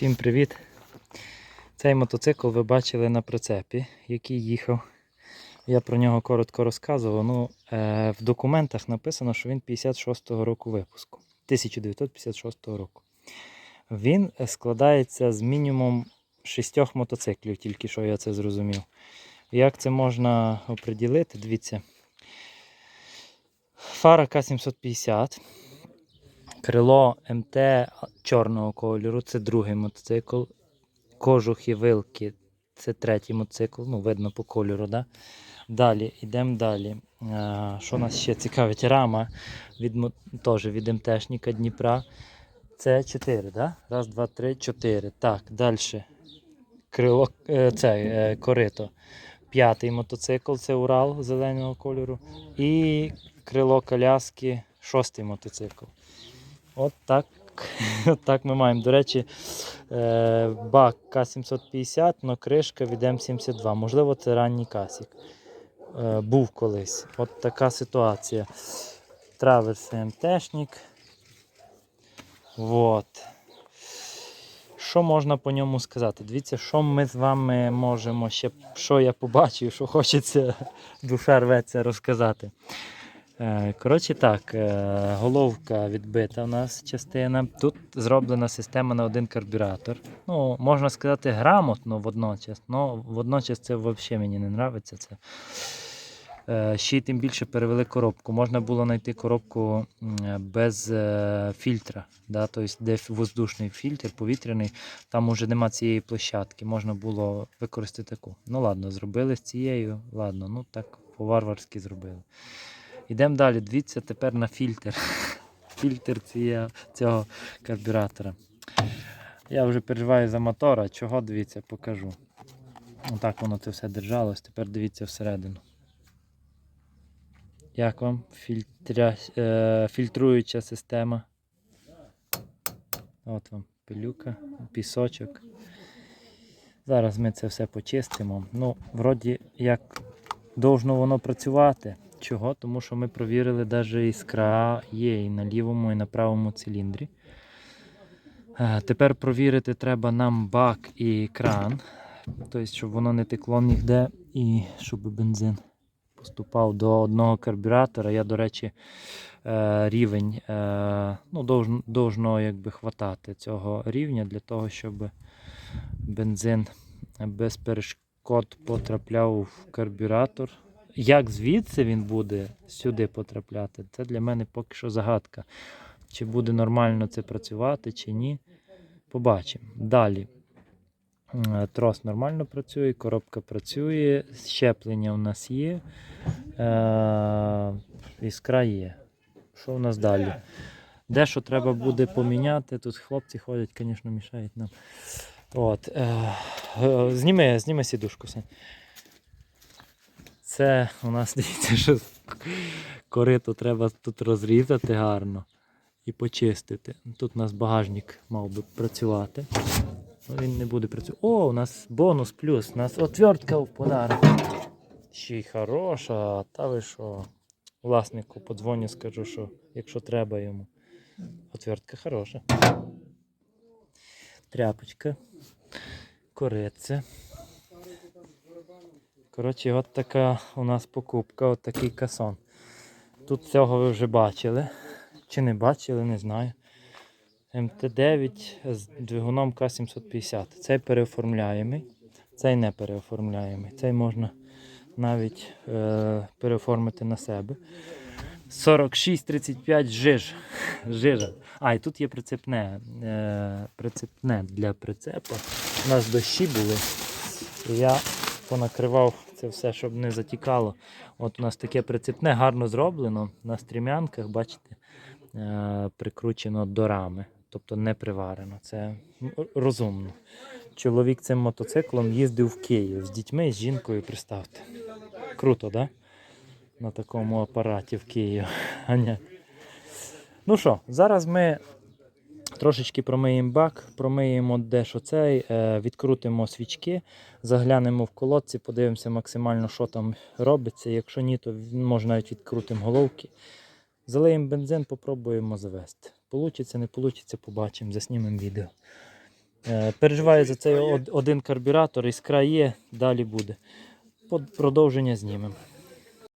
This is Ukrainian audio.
Всім привіт! Цей мотоцикл ви бачили на прицепі, який їхав. Я про нього коротко розказував. Ну, е, в документах написано, що він 56-го року випуску. 1956 року. Він складається з мінімум шістьох мотоциклів, тільки що я це зрозумів. Як це можна оприділити? Дивіться. Фара К750. Крило МТ чорного кольору, це другий мотоцикл. Кожух і вилки це третій мотоцикл, ну, видно по кольору. Да? Далі, йдемо далі. А, що нас ще цікавить? Рама від, теж від МТшника Дніпра. Це 4, да? Раз, два, три, чотири. Так, далі. Крило, е, це, е, корито. П'ятий мотоцикл, це Урал зеленого кольору. І крило коляски, шостий мотоцикл. От так, от так ми маємо. До речі, е, бак К750, але кришка від М72. Можливо, це ранній касік. Е, був колись. От така ситуація. Траверс МТшник. Вот. Що можна по ньому сказати? Дивіться, що ми з вами можемо ще, що я побачив, що хочеться, душа рветься розказати. Е, Коротше так, е, головка відбита у нас частина. Тут зроблена система на один карбюратор. Ну, можна сказати, грамотно водночас, але водночас це взагалі мені не подобається. Це. Е, Ще й тим більше перевели коробку. Можна було знайти коробку без фільтра, да? тобто де воздушний фільтр, повітряний, там уже нема цієї площадки, можна було використати таку. Ну ладно, зробили з цією, ладно, ну так по-варварськи зробили. Йдемо далі. Дивіться тепер на фільтр. Фільтр цього карбюратора. Я вже переживаю за мотора. Чого дивіться, покажу. Отак воно це все держалось. Тепер дивіться всередину. Як вам фільтря... е, фільтруюча система? От вам пилюка, пісочок. Зараз ми це все почистимо. Ну, вроді як должно воно працювати. Чого? Тому що ми провірили, навіть іскра є і на лівому, і на правому циліндрі. Е, Тепер провірити треба нам бак і кран, тобто, щоб воно не текло ніде і щоб бензин поступав до одного карбюратора. Я, до речі, е, рівень е, ну, должно якби хватати цього рівня для того, щоб бензин без перешкод потрапляв в карбюратор. Як звідси він буде сюди потрапляти, це для мене поки що загадка. Чи буде нормально це працювати, чи ні. Побачимо. Далі. Трос нормально працює, коробка працює, щеплення у нас є. Е- іскра є. Що у нас далі? Дещо треба буде поміняти. Тут хлопці ходять, звісно, мішають нам. От, е- е, зніми, зніми сідушку. Сань. Це у нас дивіться, що корито треба тут розрізати гарно і почистити. Тут у нас багажник мав би працювати. Ну, він не буде працювати. О, у нас бонус плюс, у нас отвертка в подарок. Ще й хороша, та ви що? Власнику подзвоню, скажу, що якщо треба йому. Отвертка хороша. Тряпочка. Кориця. Коротше, от така у нас покупка, от такий касон. Тут цього ви вже бачили. Чи не бачили, не знаю. МТ9 з двигуном К750. Цей переоформляємий, цей не переоформляємий. Цей можна навіть е, переоформити на себе. 46-35 жиж. Жижа. А, і тут є прицепне. Е, прицепне для прицепа. У нас дощі були. Я понакривав це все, щоб не затікало. От у нас таке прицепне гарно зроблено на стрімянках, бачите, е, прикручено до рами, тобто не приварено. Це розумно. Чоловік цим мотоциклом їздив в Київ з дітьми і з жінкою, представте. Круто? Да? На такому апараті в Київ. Ну що, зараз ми трошечки промиємо бак, промиємо дещо цей, е, відкрутимо свічки, заглянемо в колодці, подивимося максимально, що там робиться. Якщо ні, то може навіть відкрутимо головки. Залиємо бензин, попробуємо завести. Получиться, не получиться, побачимо, заснімемо відео. Е, Переживаю за цей один карбюратор, іскра є, далі буде. Продовження знімемо.